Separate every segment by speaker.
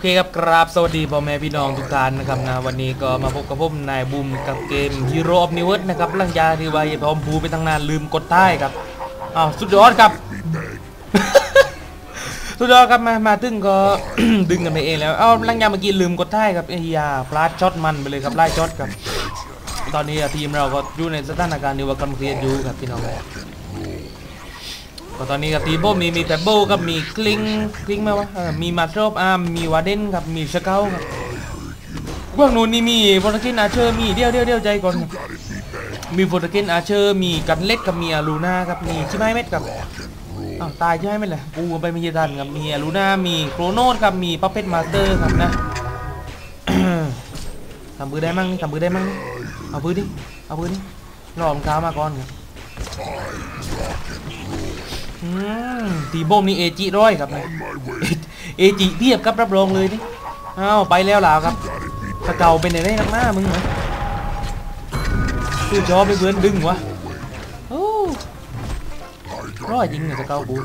Speaker 1: เคครับกราบสวัสดีพ่อแม่พี่น้องทุกท่านนะครับนะวันนี้ก็มาพบกับผมนายบูมกับเกม Hero of New Earth นะครับหลังจากที่ว่าพร้อมบูไปตั้งนานลืมกดใต้ครับอ้าวสุดยอดครับ สุดยอดครับมามาตึงก็ดึงกันไปเองแล้วเอ้าหลังจากเมื่อกี้ลืมกดใต้ครับไอ้ยาพลาดช็อตมันไปเลยครับไล่ช็อตครับ ตอนนี้ทีมเราก็อยู่ในสถานการณ์ที่ว่ากำลังเครียดอยู่ครับพี่น้องครับ ก็ตอนนี้กับทีมผมนี่มีแต่โบกับมีคลิงคลิงไหมวะเออมีมาโตรบอาร์มมีวาเดนครับมีสเกลครับพวกนู้นนี่มีโฟร์เกนอาเชอร์มีเดียวเดียวเดียวใจก่อนครับมีโฟร์เกนอาเชอร์มีกันเล็กกับมีอารูน่าครับมีชิไมเม็ดครับอ้าวตายใช่ไหมล่ะกูไปไม่ยันครับมีอารูน่ามีโครโนสครับมีพัพเพตมาสเตอร์ครับนะทำปืนได้มั่งทำปืนได้มั่งเอาปืนดิเอาปืนดิรอมค้ามาก่อนครับ อืมตีโบมนี่เอจิร้อยครับนะเอจิเทียบครับรับรองเลยนี่อ้าวไปแล้วล่ะครับสเกาเป็นไงได้นักหน้ามึงเหรอคือจอไปเพื่อนดึงวะโอ้ร้อยจริงเนี่ยสเกากู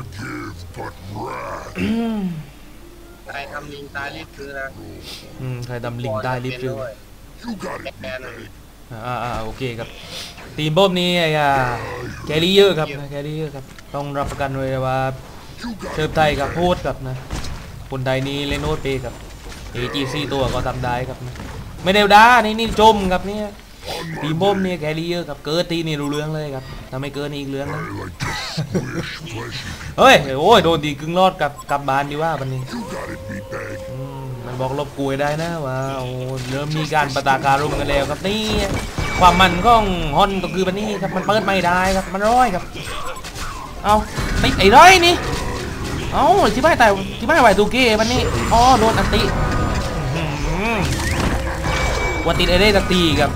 Speaker 1: อืม
Speaker 2: ใครทำลิงตายรีบซื้อนะ
Speaker 1: อืมใครดำลิงได้รีบซื้อ
Speaker 2: แมน
Speaker 1: อ่าโอเคครับทีมโบมนี้ไอ้อ่าแกรี่เยอะครับนะแกรี่เยอะครับต้องรับประกันไว้ว่าเชิญไทยกับโพดครับนะคนไทยนี้เลนโนดเปครับ AGC ตัวก็ทำได้ครับนะไม่ได้ด่านี่นี่ชมครับเนี่ยทีมโบมเนี่ยแกรี่เยอะครับเกิดตีนี่รู้เรื่องเลยครับถ้าไม่เกินนี่อีกเรื่องนะเฮ้ยโอ้ยโดนตีกึ่งรอดกับกลับบ้านดีว่าวันนี้อื บอกลบกลวยได้นะว่าโอ้เริ่มมีการประตาการุมกันแล้วครับนี่ความมันของฮอนก็คือวันนี้ครับมันเปิดไม่ได้ครับมันร้อยครับเอาติดไอ้ร้อยนี่เอาที่ไม่แต่ที่ไม่ไหวตูเก้วันนี้อ๋อโดนอันติว่าติดไอ้ได้ตักตีครับ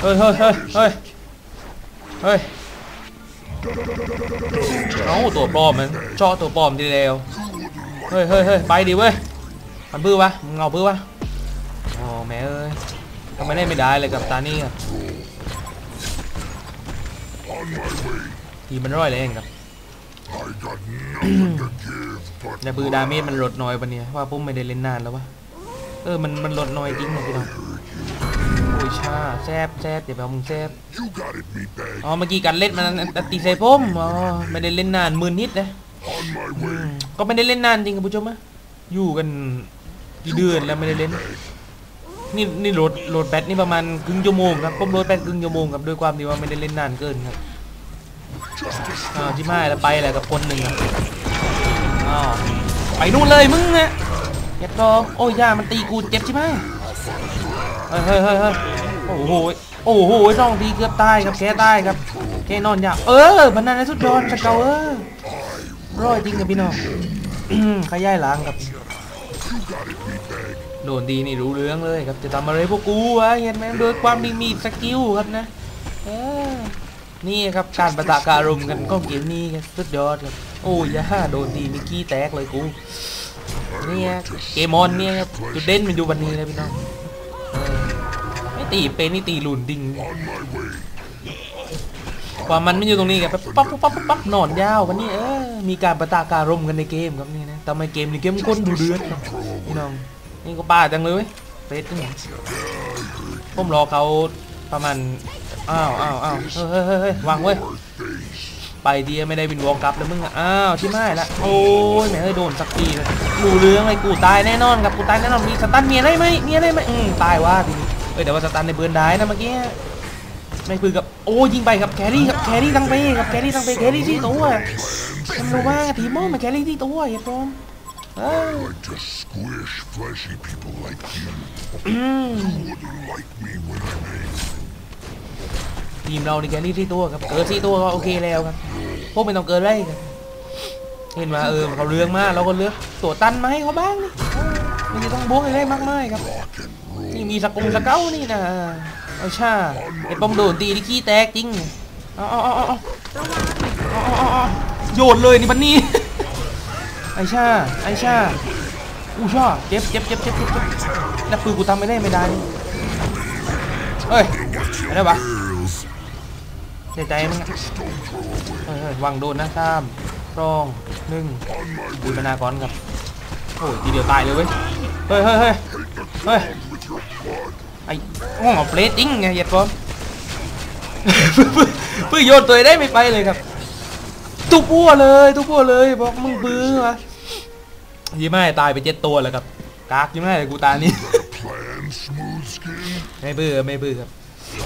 Speaker 1: เฮ้ยเฮ้ยเฮ้ยเฮ้ยเฮ้ยเอาตัวปลอมมันเจาะตัวปลอมทีเดียวเฮ้ยเฮ้ยเฮ้ยไปดิเว้ย มันพื้อวะมึงเอาพื้อวะโอ้แม่เอ้ยทำไมได้ไม่ได้เลยกับตานี่ครับทีมันร้อยเลยเองครับแต่ปือดาเมจมันลดน้อยปะเนี่ยว่าผมไม่ได้เล่นนานแล้ววะเออมันมันลดน้อยจริงนะพี่น้องโอ้ยชาแซบแซบเดี๋ยวไปเอามึงแซบอ๋อเมื่อกี้การเล่นมันตีใส่ผมอ๋อไม่ได้เล่นนานหมื่นนิดนะก็ไม่ได้เล่นนานจริงครับผู้ชมอะอยู่กัน เดือนแล้วไม่ได้เล่นนี่นี่โหลดโหลดแบตนี่ประมาณครึ่งชั่วโมงครับผมโหลดแบตครึ่งชั่วโมงครับด้วยความที่ว่าไม่ได้เล่นนานเกินครับอ้าวที่ไม่แล้วไปแหละกับคนหนึ่งครับอ้าวไปนู่นเลยมึงนะยัดรอโอ้ยย่ามันตีกูเจ็บใช่ไหมเฮ้ยเฮ้ยเฮ้ยเฮ้ยโอ้โหโอ้โหสองทีเกือบตายครับแกตายครับแกนอนยาวเออพันนันนะสุดยอดสเกาเออร้อยจริงกับพี่น้องขย้ายหลังครับ โดนดีนี่รู้เรื่องเลยครับจะทำอะไรพวกกูวะเห็นไหมโดยความดีมีสกิลครับนะนี่ครับการประทะการมกันก็เกมนี้ครับสุดยอดครับโอ้ยอย่าโดนดีมิกกี้แตกเลยกูเนี่ยเกมออนเนี่ยครับจุดเด่นมันอยู่วันนี้เลยพี่น้องเออไม่ตีเป็นนี่ตีหลุนดิ่งความมันไม่อยู่ตรงนี้ครับปั๊บปั๊บปั๊บปั๊บปั๊บนอนยาววันนี้เออ มีการประตาการมกันในเกมครับนี่นะทำไมเกมนี้เกมก้นดูเดือดครับพี่น้องนี่ก็ป้าจังเลยเว้ยเฟสนี่ผมรอเขาประมาณอ้าวอ้าวอ้าวเฮ้ยเฮ้ยเฮ้ยวางเว้ยไปดีไม่ได้วินวอลกลับแล้วมึงอ้าวที่ไม่ละโอ้ยแม่เอ้ยโดนสักทีเลยดูเรื่องเลยกูตายแน่นอนครับกูตายแน่นอนมีสตันเมียได้ไหมเมียได้ไหมอืมตายว่าทีเอ้ยแต่ว่าสตันในเบือนได้นะเมื่อกี้ไม่ปืนกับโอ้ยิงไปกับแครี่ครับแครี่ทั้งเป้กับแครี่ทั้งเป้แครี่ที่ตัว มันรู้ว่าทีมมอมันแครี่ที่ตัวเห็นปอมเออ
Speaker 3: like to squish fleshy people like you.
Speaker 1: อืมทีมเราในแครี่ที่ตัวครับเกิดที่ตัวก็โอเคแล้วครับพวกไม่ต้องเกินเลยครับเห็นว่าเออเขาเลือกมากเราก็เลือกตัวตันมาให้เขาบ้างนี่ไม่ต้องบวกอะไรมากมายครับนี่มีสกงสเก้านี่นะเอาช่าไอ้ปอมโดนตีที่ขี้แตกจริงเอาเอาเอาเอา โยนเลยนี่บันนี้ไอชาไอชาอู้ชาเจ็บเจ็บเจ็บเจ็บเจ็บแล้วปืนกูทำไม่ได้ไม่ได้เฮ้ยอะไรวะเสียใจมึงอะเฮ้ยเฮ้ยวางโดนนะสามสองหนึ่งบุยมานากรครับโอ้ยทีเดียวตายเลยเว้ย เฮ้ยเฮ้ยเฮ้ยเฮ้ยไอ้ห้องเอาเปรตจริงไงเหยียดบอลเพื่อโยนตัวได้ไม่ไปเลยครับ ทุบพัวเลยทุบพัวเลยบอกมึงบื้อวะยี่ไม่ตายไปเจ็ดตัวแล้วครับกากยี่ไม่เลยกูตานี่ไม่เบื่อไม่เบื่อครับ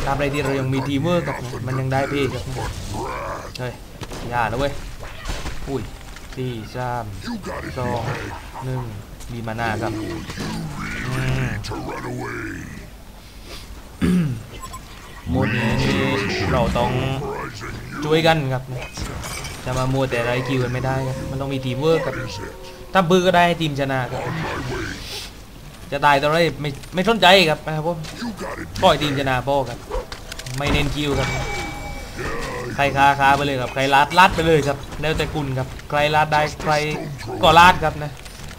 Speaker 1: ตามไรที่เรายังมีทีมเวิร์กครับมันยังได้พี่ครับเฮ้ยอย่านะเว้ยอุ้ยสี่สามสองหนึ่งมีมานาครับอืม
Speaker 3: to run away.
Speaker 1: หมดนี้เราต้องช่วยกันครับ จะมามัวแต่ไรคิวกันไม่ได้ครับมันต้องมีทีมเวิร์กครับถ้าบื้อก็ได้ทีมชนะครับจะตายตอนไรไม่ไม่สนใจครับนะครับผมปล่อยทีมชนะพ่อครับ ไม่เน้นคิวครับ ใครคาคาไปเลยครับ ใครลาดลาดไปเลยครับ แล้วแต่คุณครับ ใครลาดได้ใครก็ลาดครับนะ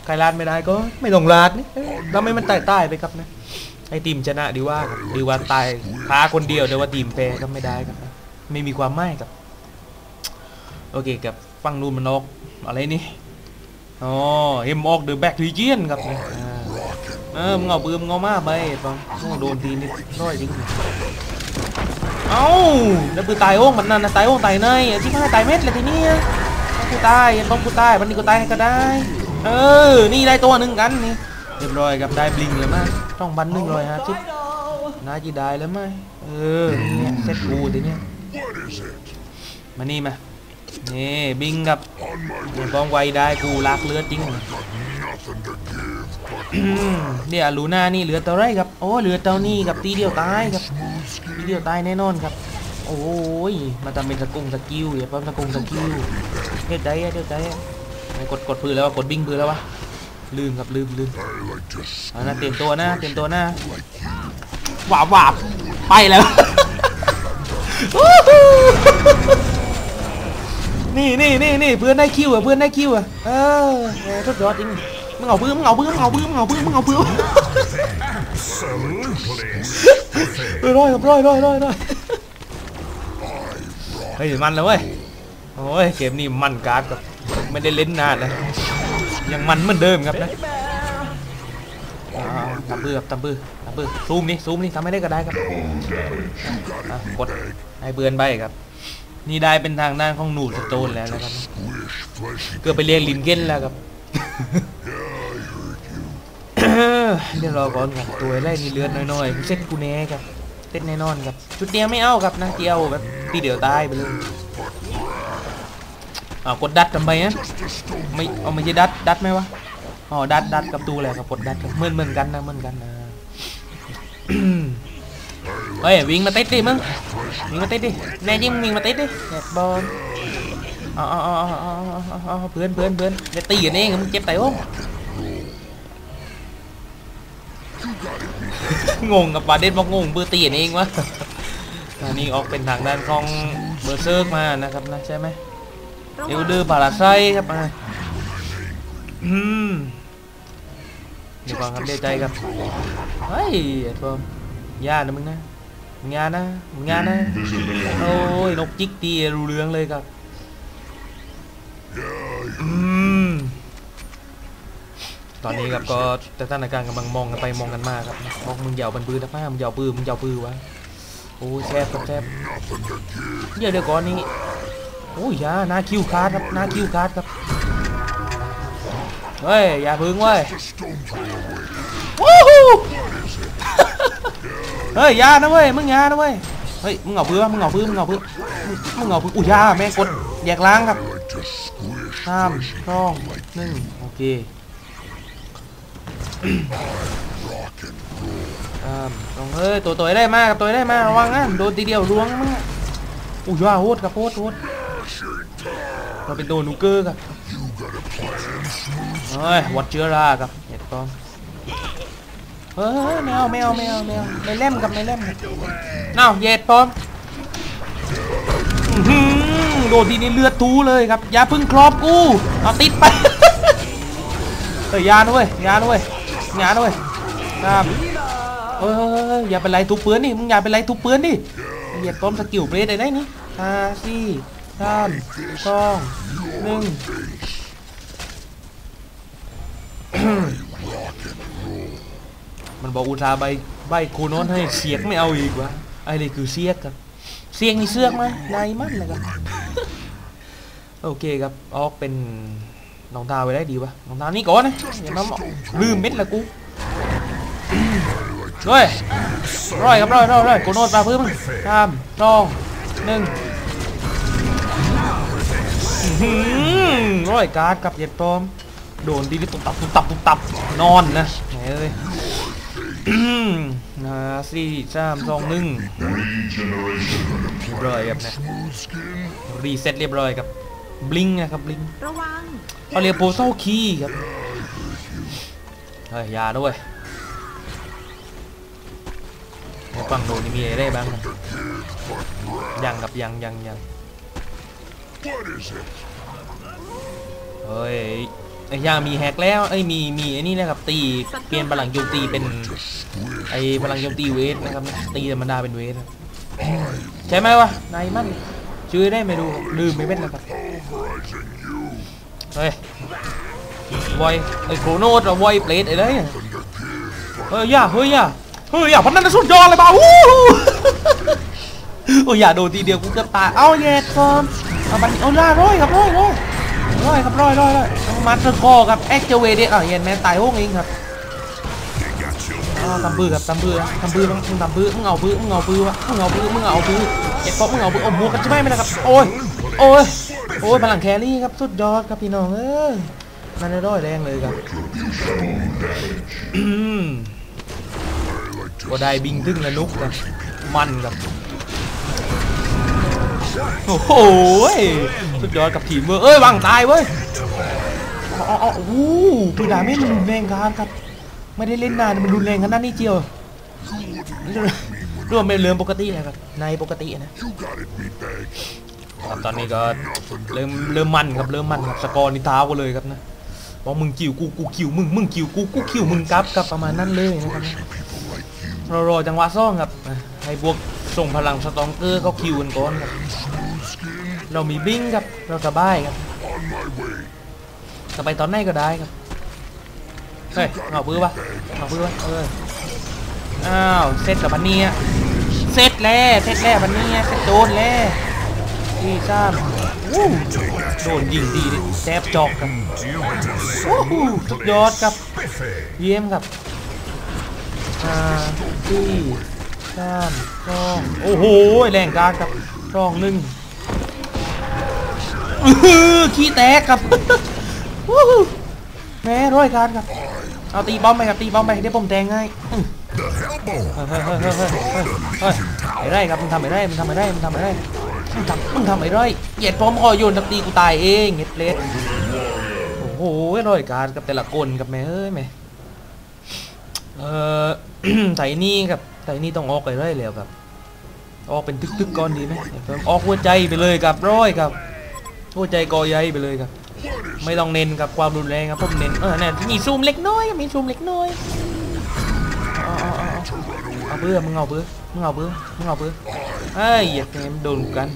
Speaker 1: ใครลาดไม่ได้ก็ไม่ต้องลาดนี่เอ้ยเราไม่มันตายตายไปครับนะให้ทีมชนะดีว่าดีว่าตายคาคนเดียวแต่ว่าทีมแพ้ก็ไม่ได้ครับ ไม่มีความหมายครับ โอเคครับฟังนูนมันออกอะไรนี่อ๋อเอ็มออกเดอะแบ็กลีเจียนครับนะอ่าเออมึงเอาปืนมึงเอามาไปฟังมึงโดนทีนิดร้อยจริงเอ้าแล้วปืนตายโอ้งมันนั่นนะตายโอ้งตายเนยอะที่มาตายเม็ดเลยทีเนี้ยเอากูตายต้องกูตายวันนี้กูตายให้ก็ได้ เออ นี่ได้ตัวหนึ่งกันนี่เรียบร้อยครับได้บลิงเลยมั้ยต้องบันหนึ่งร้อยห้าสิบน่าจะได้แล้วไหมเออเนี่ยเซ็ตกูทีเนี้ย
Speaker 3: What is it?
Speaker 1: มานี่มา นี่บิงกับต้องไวได้กูลากเลือดจริงเนี่ยลูน่านี่เหลือเท่าไรครับโอ้เหลือเท่านี้กับตีเดียวตายครับตีเดียวตายแน่นอนครับ โอ้ยมาทำเป็นสกุงสกิลอย่าเพิ่มสกุงสกิลเด็ดใจอะเด็ดใจอะไม่กดกดปืนแล้ววะกดบิงปืนแล้ววะลืมครับลืมลืมเอันนั้นเตรียมตัวนะเตรียมตัวนะหวาบหวาบไปแล้ว นี่นี่นี่นี่เพื่อนได้คิวอะเพื่อนได้คิวอะเออแหมสุดยอดจริงมึงเอาปืนมึงเอาปืนมึงเอาปืนมึงเอาปืนมึงเอาปืนเฮ้ยร้อยครับร้อยร้อยร้อยร้อยเฮ้ยมันแล้วเว้ยโอ้ยเกมนี้มันการ์ดครับไม่ได้เล่นนานนะยังมันเหมือนเดิมครับนะอ่าตำปื้อครับตำปื้อตำปื้อซูมนี่ซูมนี่ทำไม่ได้ก็ได้ครับอะกดให้เบือนไปครับ นี่ได้เป็นทางด้านของหนูสโตนแล้วนะครับ เกือบไปเรียกลินเก้นแล้วครับเดี๋ยวรอก่อนครับตัวแรกนี่เลือดน้อยๆเซ็ตกูแน่ครับเซ็ตแน่นอนครับชุดเดียวไม่เอาครับนะเดียวแบบทีเดียวตายไปเลยอ้ากดดัดทำไมอะไม่เอาไม่ใช่ดัดดัดไหมวะอ๋อดัดดัดกับตูแหละครับกดดัดเหมือนเหมือนกันนะเหมือนกันนะ เฮ้ยวิ่งมาติดดิมึงวิ่งมาติดดิแน่จริงมึงวิ่งมาติดดิแหกบอลอ๋ออ๋ออ๋ออ๋ออ๋อเพื่อนเพื่อนเพื่อนเดี๋ยวตีกันเองมึงเจ็บไตโอ้งงกับประเด็นบอกงงเบอร์ตีนเองวะอันนี้ออกเป็นทางด้านของเบอร์เซิร์กมานะครับนะใช่ไหมเอลเดอร์พาราไซครับมาอืมเดี๋ยวก่อนครับเดี๋ยวใจครับเฮ้ยไอ้ฟอมย่านะมึงนะ งานนะมึงานนะ โอ้ยนกจิกตีรู้เรื่องเลยครับอืมตอนนี้ครับก็สถานการณ์กำลังมองกันไปมองกันมาครับบอกมึงเหยาวบันปืนนะป้ามึงเหยาวปืนมึงเหยาวปืนวะโอ้ยแซ่บครับแซ่บเดี๋ยวเดี๋ยวก่อนนี้โอ้ยยาหน้าคิวคาร์ดครับหน้าคิวคาร์ดครับเฮ้ยอย่าพึ่งเว้ย
Speaker 3: A stone throw away.
Speaker 1: เฮ้ยยานะเว้ยมึงยานะเว้ยเฮ้ยมึงเอาปืนมึงเอาปืนมึงเอาปืนมึงเอาปืนอุ้ยยาแม่กดแยกล้างครับ
Speaker 3: I like to squish
Speaker 1: สาม
Speaker 3: fleshy
Speaker 1: สองหนึ่งโอเคอ่าต้องเฮ้ยตัวตัวได้มากตัวได้มากระวังนะโดนทีเดียวล้วงมึงอุ้ยว่าโหดครับโหดโหดเราเป็นตัวนูเกอร์ครับเฮ้ยวัดเชื้อราครับเห็ดปอม เฮ้ยไม่เอาไม่เอาไม่เอาไม่เอาไม่เล่มกับไม่เล่มครับเอ้าเห็ดปอมอื้อหือโดนทีนี้เลือดทูเลยครับอย่าพึ่งครอบกูเอาติดไปเฮ้ยยานะเว้ยยานะเว้ยยานะเว้ยครับเฮ้ยอย่าเป็นไรทุบเปื้อนดิมึงอย่าเป็นไรทุบเปื้อนดิเหยียดปอมสกิลเบรดได้ไหนนี่ห้าสี่สามสองหนึ่ง มันบอกอุตสาใบใบคูโนนให้เสียกไม่เอาอีกวะไอ้นี่คือเสียกครับ เสียงนี่เสือกไหมนายมันนะครับโอเคครับออกเป็นรองเท้าไปได้ดีวะรองเท้านี่ก่อนนะอย่ามาลืมเม็ดละกูร้อยร้อยครับร้อยร้อยร้อยกูโนดมาเพิ่มสามสองหนึ่งร้อยการ์ดกับเหย็ดปลอมโดนดีนี่ตุบตับตุบตับตุบตับนอนนะไหนเอ้ย นะสี่สามสองหนึ่งเรียบร้อยครับนะ
Speaker 3: Smooth skin.
Speaker 1: รีเซ็ตเรียบร้อยครับบลิงนะครับบลิง
Speaker 4: ระวัง
Speaker 1: เขาเรียกโพโซคีครับเฮ้ยอยาด้วยในฝั่งโน้นนี่มีอะไรได้บ้างครับยังครับยังยังยัง
Speaker 3: What is it?
Speaker 1: เฮ้ย ไอ้ยามีแฮกแล้ว เอ้ยมีมีไอ้นี่นะครับตีเปลี่ยนพลังโจมตีเป็นไอ้พลังโจมตีเวทนะครับตีธรรมดาเป็นเวทใช่ไหมวะนายมันช่วยได้ไม่ดูลืมไม่เป็นนะครับเฮ้ยไวไอ้โครโนดอะไวเปลดไอ้เลยเฮ้ยย่าเฮ้ยย่าเฮ้ยย่าพันนั้นนะสุดยอดเลยบ้าวู้โอ้ยอย่าโดนทีเดียวกูเกือบตาย เอาแย่ก่อนเอาบันเอาล่าร้อยครับร้อยร้อยร้อยครับร้อยร้อยร้อย มาสเตอร์คอร์ครับแอคเจเวเดอะเย็นแม่ตายโห้งเองครับ
Speaker 3: They got you.
Speaker 1: อ้าวทำปื้อครับทำปื้อทำปื้อมึงมึงทำปื้อมึงเอาปื้อมึงเอาปื้อวะมึงเอาปื้อมึงเอาปื้อเจ็บปอกมึงเอาปื้อเอาหัวกันใช่ไหมไม่นะครับโอ้ยโอ้ยโอ้ยพลังแครี่ครับสุดยอดครับพี่น้องเอ้ยมันได้ร้อยแรงเลยครับอืมก็ได้บิงทึ่งและนุกครับมันครับโอ้โหสุดยอดกับทีมเว้ยเอ้ยวางตายเว้ย อ๋ออ๋อโอ้โหคือดาเมจมันรุนแรงการครับ ไม่ได้เล่นนานมันรุนแรงขนาดนี้เจียวรวมเป็นเรื่องปกติเลยครับในปกตินะครับตอนนี้ก็เริ่มเริ่มมันครับเริ่มมันครับสกอร์นี่เท้ากันเลยครับนะบอกมึงคิวกูกูคิวมึงมึงคิวกูกูคิวมึงกลับกับประมาณนั้นเลยนะครับรารอจังหวะซ่องครับให้บวกส่งพลังสตองเกอร์เขาคิวกันก่อนครับเรามีบิงครับเราสบายครับ จะไปตอนไหนก็ได้ครับเฮ้ยเอาปื้อปะเอาปื้อปะเอออ้าวเซตกับบันนี่อะเซตแล้วเซตแล้วบันนี่อะเซตโดนแล้วที่ซ้ำวู้โดนยิงดีดิแซบจอกครับวู้ฮู้สุดยอดครับ เยี่ยมครับอ่าที่ซ้ำสองโอ้โหแรงกลารครับสองหนึ่งอือขี้แตกครับ แม่ร้อยการครับเอาตีบอมไปครับตีบอมไปเดี๋ยวผมแทงให้อื้อ
Speaker 3: The Hellbone.
Speaker 1: เฮ้ยไอ้ไรครับมึงทำไอ้ไรมึงทำไอ้ไรมึงทำไอ้ไรมึงทำมึงทำไอ้ไรเหยียดพร้อมคอโยนตักตีกูตายเองเฮ็ดเลสโอ้โหร้อยการกับแต่ละคนกับแม่เอ้ยแม่เอ่อไถนี่ครับไถนี่ต้องออกไอ้ไรแล้วครับออกเป็นตึกๆก่อนดีไหมเพิ่มออกหัวใจไปเลยครับร้อยครับหัวใจกอใหญ่ไปเลยครับ ไม่ต้องเน้นกับความรุนแรงครับผมเน้นเออเนี่ยมีซูมเล็กน้อยมีซูมเล็กน้อยเอาเอาเออเอาเบื่อมึงเอาเบื่อมึงเอาเบื่อมึงเอาเบื่อเอ้ยอย่าแกมโดนกัน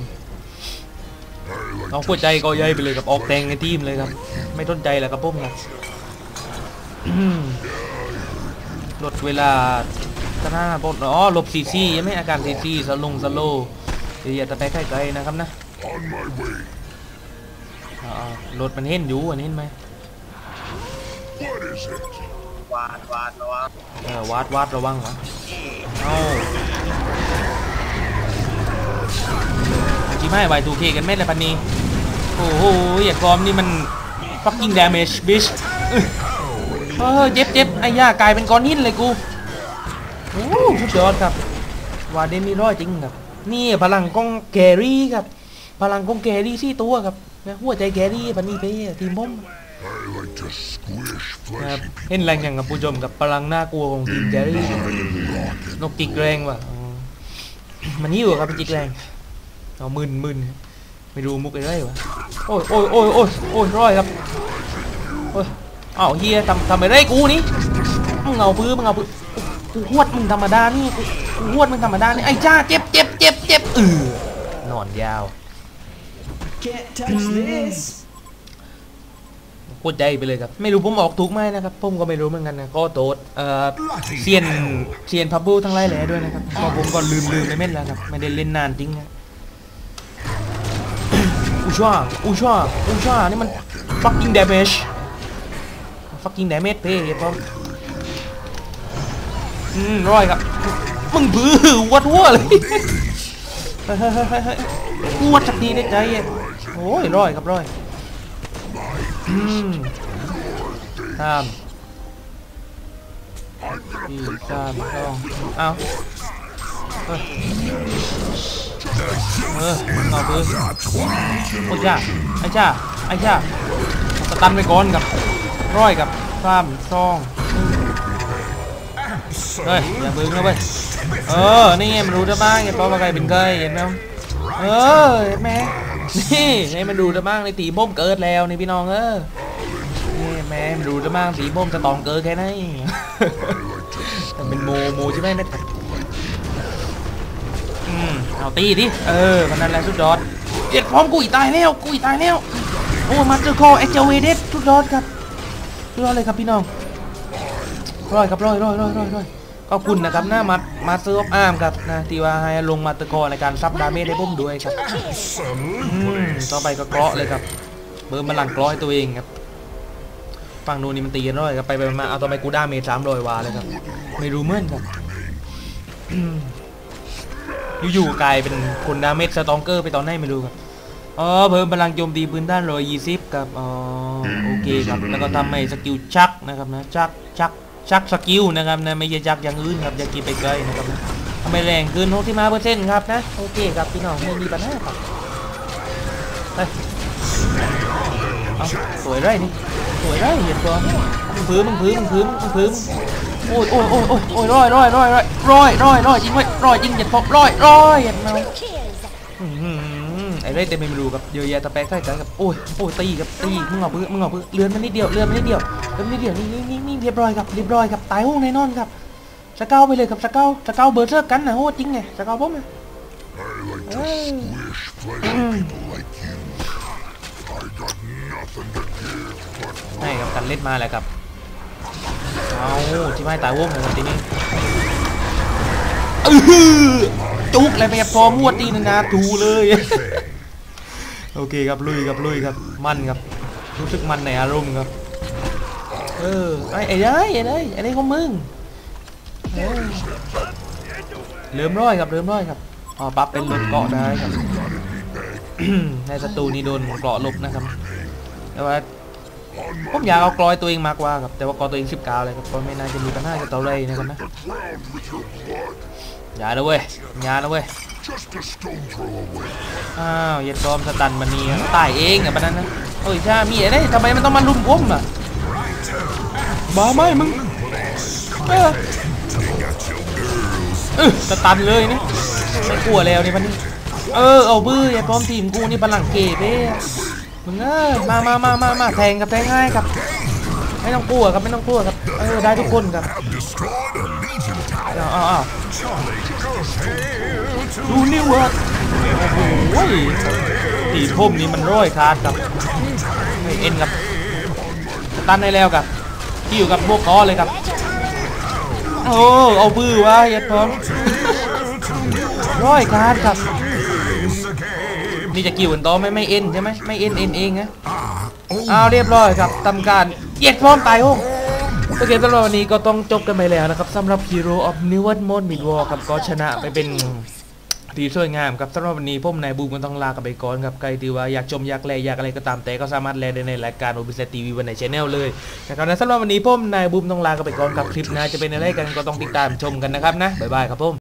Speaker 1: เอาหัวใจก็ใหญ่ไปเลยครับออกแดงในทีมเลยครับ ไม่ต้นใจแหละครับผมครับลดเวลาก็น่าปดอ๋อลบซีซียังไม่อาการซีซีสลงสโลว์อย่าตะไปใกล้ๆนะครับนะ รถมันเห็นอยู่อันนี้เห็นไหม
Speaker 2: วาดวาดระวัง
Speaker 1: เออวาดวาดระวังวะเอาจีไม่ไวทูเคกันแม่เลยปันนี้ โอ้โหเหยียดฟอร์มนี่มัน fucking damage bitch เออเจ็บเจ็บไอ้ย่ากลายเป็นก้อนหินเลยกูโอ้โหสุดยอดครับวาเดนนี่ร้อยจริงครับ นี่พลังกองแกรี่ครับ พลังกองแกรี่สี่ตัวครับ นะหัวใจแกรี่ปันนี้เป้ทีมผม
Speaker 3: I like to squish
Speaker 1: ครับ
Speaker 3: fleshy people.
Speaker 1: เห็นแรงอย่างกับผู้ชมกับพลังน่ากลัวของทีมแกรี่นกจิกแรงว่ะอ๋อมันหิ้วอะครับเป็นจิกแรงเอามึนมึนไม่รู้มุกอะไรวะโอ้ยโอ้ยโอ้ยโอ้ยโอ้ยร้อยครับโอ้ยอ้าวเฮียทำทำอะไรกูนี่มึงเอาปื้อมึงเอาปื้อกูหวดมึงธรรมดานี่กูกูหวดมึงธรรมดานี่ไอ้จ้าเจ็บเจ็บเจ็บเจ็บเออนอนยาว
Speaker 5: Can't touch this.
Speaker 1: โอ้โหปวดใจไปเลยครับ ไม่รู้ผมออกถูกไหมนะครับผมก็ไม่รู้เหมือนกันนะก็โทษเอ่อเซียนเซียนพับบูทั้งหลายแหล่ด้วยนะครับเพราะผมก็ลืมลืมไปเม็ดแล้วครับไม่ได้เล่นนานจริงนะอูชัวอูชัวอูชัวนี่มัน fucking damage fucking damage เพ่เพ่ออืมร้อยครับมึงบื้อวัดหัวเลยเฮ้ยเฮ้ยเฮ้ยเฮ้ยเฮ้ยกูวัดสักทีได้ใจเย็น โอ้ยร้อยครับร้อยอืมสามสี่สามสองเอาเฮ้ยเออเอาปืนโอ้ยจ้าไอ้จ้าไอ้จ้าสตันไปก่อนกับร้อยกับสามสองเฮ้ยอย่าบึ้งนะเว้ยเออ นี่ไงมันรู้ได้บ้างไงเพราะว่าใครเป็นเคยเห็นไหมเออเห็นไหม นี่ให้มันดูได้บ้างในตีบ่มเกิดแล้วนี่พี่น้องเออนี่แม่มันดูได้บ้างตีบ่มจะตองเกิดแค่ไหนแต่เป็นโมโมใช่ไหมเม็ดอืมเอาตีดิเออมันนั่นแหละสุดยอดเอ็ดพร้อมกูอีตายแล้วกูอีตายแล้วโอ้มาเตอคอเอ็กเจเวเดสสุดยอดครับสุดยอดเลยครับพี่น้องร้อยครับรอยร้อยร้อยร้อยร้อย ขอบคุณนะครับหน้ามัดมาเซอร์ออฟอาร์มครับนะที่ว่าให้ลงมาตะกอในการซับดาเมจให้ผมด้วยครับอืมต่อไปก็เกราะเลยครับเบอร์มันหลังเกราะให้ตัวเองครับฝั่งนู้นนี่มันตีกันร้อยครับไปไปมาเอาต่อไปกูดาเมจสามร้อยวาเลยครับไม่รู้เหมื่อนครับอืมอยู่ๆกลายเป็นคนดาเมจสตองเกอร์ไปตอนไหนไม่รู้ครับอ๋อเพิ่มพลังโจมตีปืนด้านร้อยยี่สิบครับอ๋อโอเคครับแล้วก็ทำให้สกิลชักนะครับนะชักชัก ชักสกิลนะครับนะไม่ใช่ชักอย่างอื่นครับอย่ากินไปไกลนะครับทำให้แรงขึ้นหกที่มาเปอร์เซ็นต์ครับนะโอเคครับพี่น้องไม่มีปัญหาครับเฮ้ยเอาสวยไรนี่สวยไรเห็นตัวมึงพื้นมึงพื้นมึงพื้นมึงพื้นโอ้ยโอ้ยโอ้ยโอ้ยร้อยร้อยร้อยร้อยร้อยร้อยร้อยจริงเว้ยร้อยจริงเห็นพบร้อยร้อยเห็นเมา ไอ้เร่เต็มไปไม่รู้กับเยอะแยะตะแปะใส่กันกับโอ้ยโอ้ยตีกับตีมึงเอาเพื่อมึงเอาเพื่อเลือนมันนิดเดียวเลือนมันนิดเดียวเลือนมันนิดเดียวนี่นี่นี่นี่เรียบร้อยครับเรียบร้อยครับตายห้องแน่นอนครับสเกาไปเลยครับสเกาสเกาเบอร์เซอร์กันนะโหดจริงไงสเกาผมนะ
Speaker 3: I like to squish flesh people like you. I got nothing to give but
Speaker 1: ให้ครับกันเล่นมาแหละครับเอาที่ไม่ตายวงเลยครับทีนี้อื้อหือจุกเลยไปพอมวดตีนนาถูเลย โอเคครับลุยครับลุยครับมันครับรู้สึกมันในอารมณ์ครับเออไอ้ไอ้ได้ไอ้ได้ไอ้ได้ของมึงเริ่มร้อยครับเริ่มร้อยครับอ๋อปรับเป็นลดเกาะได้ครับในศัตรูนี่โดนเกาะลบนะครับแต่ว่าผมอยากเอากลอยตัวเองมากกว่าครับแต่ว่ากลอยตัวเอง19เลยครับก็ไม่น่าจะมีปัญหากับเต่าไรนะครับนะอย่านะเว้ยอย่านะเว้ย
Speaker 3: just a stone throw away.
Speaker 1: อ้าวเย็ดตอมสตันมันนี่ตายเองอะปะนั้นนะโอ้ยช่ามีอะไรทำไมมันต้องมาลุมผมอะบ้าไหมมึงเออเออสตันเลยนี่ไม่กลัวแล้วนี่มันนี่เออเอาบื้อไอ้พร้อมทีมกูนี่พลังเกตเด้มึงเอ้ยมามามามามาแทงกับแทงง่ายครับไม่ต้องกลัวครับไม่ต้องกลัวครับเออได้ทุกคนครับ
Speaker 3: Have destroyed a legion tower.
Speaker 1: อ้าวอ้าว ดูนี่เวิร์กโอ้โหทีมผมนี่มันร้อยคาดครับไม่เอ็นครับตันได้แล้วครับ ที่อยู่กับพวกคอเลยครับ โอ้เอาบื้อวะเย็ดพร้อมร้อยคาดครับนี่จะกิ่วันต่อไหม่ไม่เอ็นใช่ไหมไม่เอ็นเอ็นเองนะเอาเรียบร้อยครับทำการเย็ดพร้อมตายโอ้โอเคสำหรับวันนี้ก็ต้องจบกันไปแล้วนะครับสำหรับ Hero of New World Mode Mid War ครับก็ชนะไปเป็น ที่สวยงามครับสำหรับวันนี้ผมนายบูมก็ต้องลากันไปก่อนครับใครที่ว่าอยากชมอยากแลอยากอะไรก็ตามแต่ก็สามารถแลได้ในรายการโอบิเซทีวีวันในชแนลเลยนะครับนะสำหรับวันนี้ผมนายบูมต้องลากันไปก่อนครับคลิปหน้าจะเป็นอะไรกันก็ต้องติดตามชมกันนะครับนะบ๊ายบายครับผม